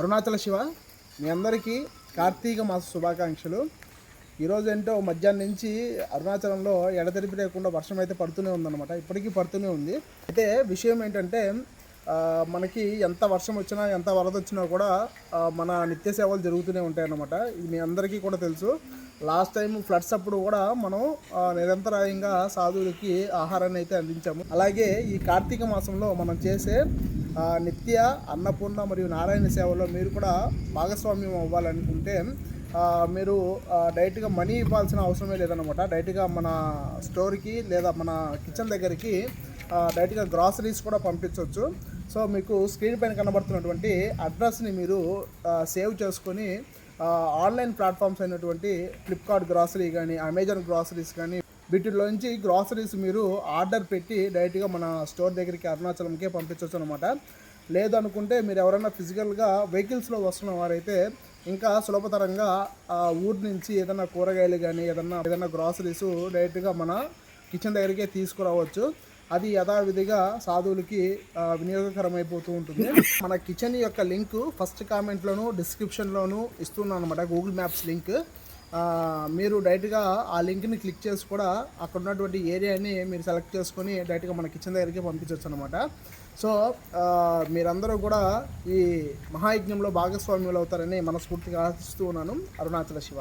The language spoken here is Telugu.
అరుణాచల శివ మీ అందరికీ కార్తీక మాస శుభాకాంక్షలు. ఈరోజు ఏంటో మధ్యాహ్నం నుంచి అరుణాచలంలో ఎడతెరిపి లేకుండా వర్షం అయితే పడుతూనే ఉందన్నమాట. ఇప్పటికీ పడుతూనే ఉంది. అయితే విషయం ఏంటంటే మనకి ఎంత వర్షం వచ్చినా ఎంత వరద వచ్చినా కూడా మన నిత్య సేవలు జరుగుతూనే ఉంటాయన్నమాట. ఇది మీ అందరికీ కూడా తెలుసు. లాస్ట్ టైం ఫ్లడ్స్ అప్పుడు కూడా మనం నిరంతరాయంగా సాధువులకి ఆహారాన్ని అయితే అందించాము. అలాగే ఈ కార్తీక మాసంలో మనం చేసే నిత్య అన్నపూర్ణ మరియు నారాయణ సేవలో మీరు కూడా భాగస్వామ్యం అవ్వాలనుకుంటే మీరు డైరెక్ట్గా మనీ ఇవ్వాల్సిన అవసరమే లేదనమాట డైరెక్ట్గా మన స్టోర్కి లేదా మన కిచెన్ దగ్గరికి డైరెక్ట్గా గ్రాసరీస్ కూడా పంపించవచ్చు సో మీకు స్క్రీన్ పైన కనబడుతున్నటువంటి అడ్రస్ని మీరు సేవ్ చేసుకొని ఆన్లైన్ ప్లాట్ఫామ్స్ అయినటువంటి ఫ్లిప్కార్ట్ గ్రాసరీ కానీ అమెజాన్ గ్రాసరీస్ కానీ వీటిలోంచి గ్రాసరీస్ మీరు ఆర్డర్ పెట్టి డైరెక్ట్గా మన స్టోర్ దగ్గరికి అరుణాచలంకే పంపించవచ్చు అనమాట లేదనుకుంటే మీరు ఎవరైనా ఫిజికల్గా వెహికల్స్లో వస్తున్న వారైతే ఇంకా సులభతరంగా ఆ ఊరి నుంచి ఏదైనా కూరగాయలు కానీ ఏదన్నా ఏదైనా గ్రాసరీస్ డైరెక్ట్గా మన కిచెన్ దగ్గరికే తీసుకురావచ్చు. అది యథావిధిగా సాధువులకి వినియోగకరమైపోతూ ఉంటుంది. మన కిచెన్ యొక్క లింక్ ఫస్ట్ కామెంట్లోను డిస్క్రిప్షన్లోను ఇస్తున్నాను అనమాట గూగుల్ మ్యాప్స్ లింక్ మీరు డైరెక్ట్గా ఆ లింక్ని క్లిక్ చేసి కూడా అక్కడ ఉన్నటువంటి ఏరియాని మీరు సెలెక్ట్ చేసుకొని డైరెక్ట్గా మన కిచెన్ దగ్గరికి పంపించవచ్చు అనమాట సో మీరందరూ కూడా ఈ మహాయజ్ఞంలో భాగస్వామ్యులు అవుతారని మనస్ఫూర్తిగా ఆశిస్తూ ఉన్నాను. అరుణాచల శివ.